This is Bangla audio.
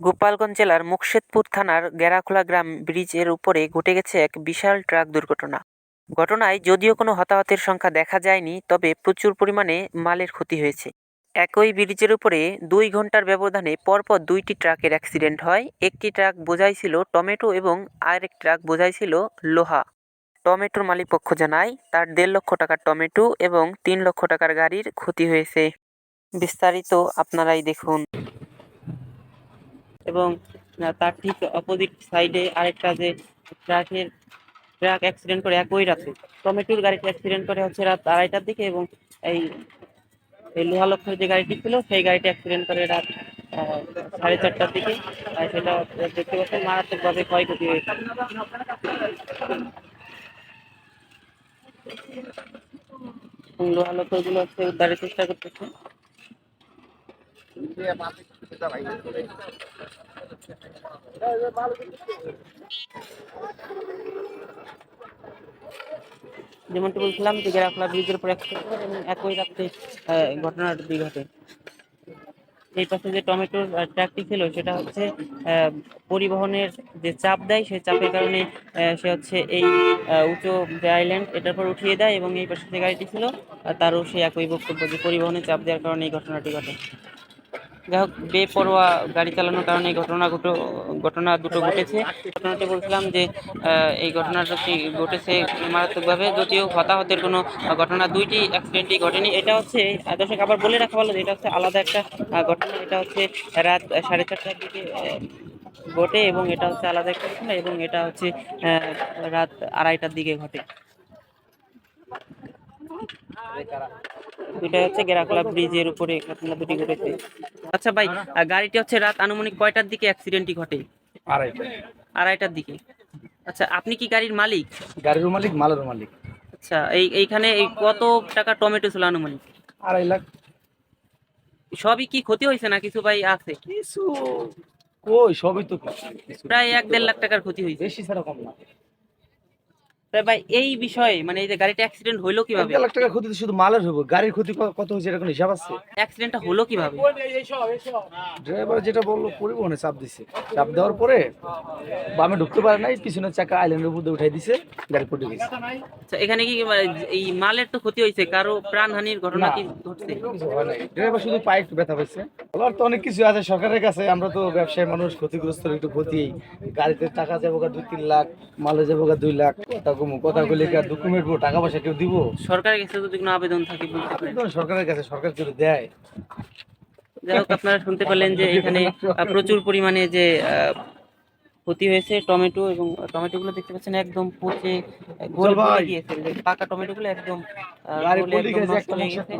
গোপালগঞ্জ জেলার মুকশেদপুর থানার গেরাখোলা গ্রাম ব্রিজের উপরে ঘটে গেছে এক বিশাল ট্রাক দুর্ঘটনা। ঘটনায় যদিও কোনো হতাহতের সংখ্যা দেখা যায়নি, তবে প্রচুর পরিমাণে মালের ক্ষতি হয়েছে। একই ব্রিজের উপরে দুই ঘণ্টার ব্যবধানে পরপর দুইটি ট্রাকের অ্যাক্সিডেন্ট হয়। একটি ট্রাক বোঝাই ছিল টমেটো এবং আরেক ট্রাক বোঝাই ছিল লোহা। টমেটোর মালিকপক্ষ জানায়, তার দেড় লক্ষ টাকার টমেটো এবং তিন লক্ষ টাকার গাড়ির ক্ষতি হয়েছে। বিস্তারিত আপনারাই দেখুন। এবং তার ঠিক অপোজিট সাইডে আরেকটা যে ট্রাকের, ট্রাক অ্যাক্সিডেন্ট করে একই রাতে। টমেটোর গাড়িটা অ্যাক্সিডেন্ট করে হচ্ছে রাত আড়াইটার দিকে এবং এই এই যে গাড়িটি ছিল, সেই গাড়িটি অ্যাক্সিডেন্ট করে রাত সাড়ে চারটার দিকে। সেটা দেখতে পাচ্ছেন, মারাত্মকভাবে ক্ষয়ক্ষতি হয়েছে। লোহালক্ষগুলো হচ্ছে উদ্ধারের চেষ্টা করতেছে। যেমনটি বলছিলাম যে গেরাখোলা ব্রিজের উপর একই রাত্রে ঘটনাটি ঘটে। এই পাশে যে টমেটোর ট্রাকটি ছিল সেটা হচ্ছে পরিবহনের যে চাপ দেয়, সেই চাপের কারণে সে হচ্ছে এই উঁচু যে আইল্যান্ড এটার পর উঠিয়ে দেয় এবং এই পাশে যে গাড়িটি ছিল তারও সে একই বক্তব্য যে পরিবহনের চাপ দেওয়ার কারণে এই ঘটনাটি ঘটে। যাই হোক, বেপরোয়া গাড়ি চালানোর কারণে এই ঘটনা ঘটো ঘটনা দুটো ঘটেছে। ঘটনাটি বলছিলাম যে এই ঘটনাটি ঘটেছে মারাত্মকভাবে, যদিও হতাহতের কোনো ঘটনা, দুইটি অ্যাক্সিডেন্টই ঘটেনি। এটা হচ্ছে দর্শক আবার বলে রাখা ভালো যে, এটা হচ্ছে আলাদা একটা ঘটনা। এটা হচ্ছে রাত সাড়ে চারটার দিকে ঘটে এবং এটা হচ্ছে আলাদা একটা ঘটনা এবং এটা হচ্ছে রাত আড়াইটার দিকে ঘটে। দুইটা হচ্ছে গেরাকলা ব্রিজের উপরে ঘটনা দুটি ঘটেছে। আচ্ছা ভাই গাড়িটি হচ্ছে রাত আনুমানিক কয়টার দিকে অ্যাক্সিডেন্টটি ঘটে? আড়াইটা আড়াইটার দিকে। আচ্ছা আপনি কি গাড়ির মালিক? গাড়ির মালিক মালের মালিক। আচ্ছা এই এইখানে এই কত টাকা টমেটো ছিল আনুমানিক? আড়াই লাখ। সবই কি ক্ষতি হয়েছে না কিছু ভাই আছে? কিছু কই সবই তো প্রায় এক দেড় লাখ টাকার ক্ষতি হয়েছে। বেশি ছাড়া কম না। তাই ভাই এই বিষয়ে মানে এই যে গাড়িটা অ্যাক্সিডেন্ট এক কীভাবে? দেড় লাখ টাকা ক্ষতি শুধু মালের হব গাড়ির ক্ষতি কত হয়েছে হিসাব আছে? অ্যাক্সিডেন্টটা হলো কীভাবে? ড্রাইভার যেটা বলল পরিবহনে চাপ দিছে। চাপ দেওয়ার পরে বামে ঢুকতে পারে নাই পিছনের চাকা আইল্যান্ডের মধ্যে উঠাই দিছে গাড়ি পড়ে গেছে। আচ্ছা এখানে কি এই মালের তো ক্ষতি হয়েছে কারও প্রাণহানির ঘটনা কি ঘটছে? ড্রাইভার শুধু পায়ে একটু ব্যথা পাইছে। বলার তো অনেক কিছু আছে সরকারের কাছে। আমরা তো ব্যবসায়ী মানুষ ক্ষতিগ্রস্ত একটু ক্ষতি। গাড়িতে টাকা যাব গা দুই তিন লাখ মালে যাব গা দুই লাখ কথা কমু কথা কইলে কি আর দুঃখ মেটবো? টাকা পয়সা কেউ দিব? সরকারের কাছে যদি কোনো আবেদন থাকে বলতে পারেন। সরকারের কাছে সরকার কেউ দেয়। যাই হোক আপনারা শুনতে পেলেন যে এখানে প্রচুর পরিমাণে যে আহ, ক্ষতি হয়েছে টমেটো এবং টমেটো গুলো দেখতে পাচ্ছেন একদম পচে গোল হয়ে গিয়েছে। পাকা টমেটো গুলো একদম নষ্ট হয়ে গেছে।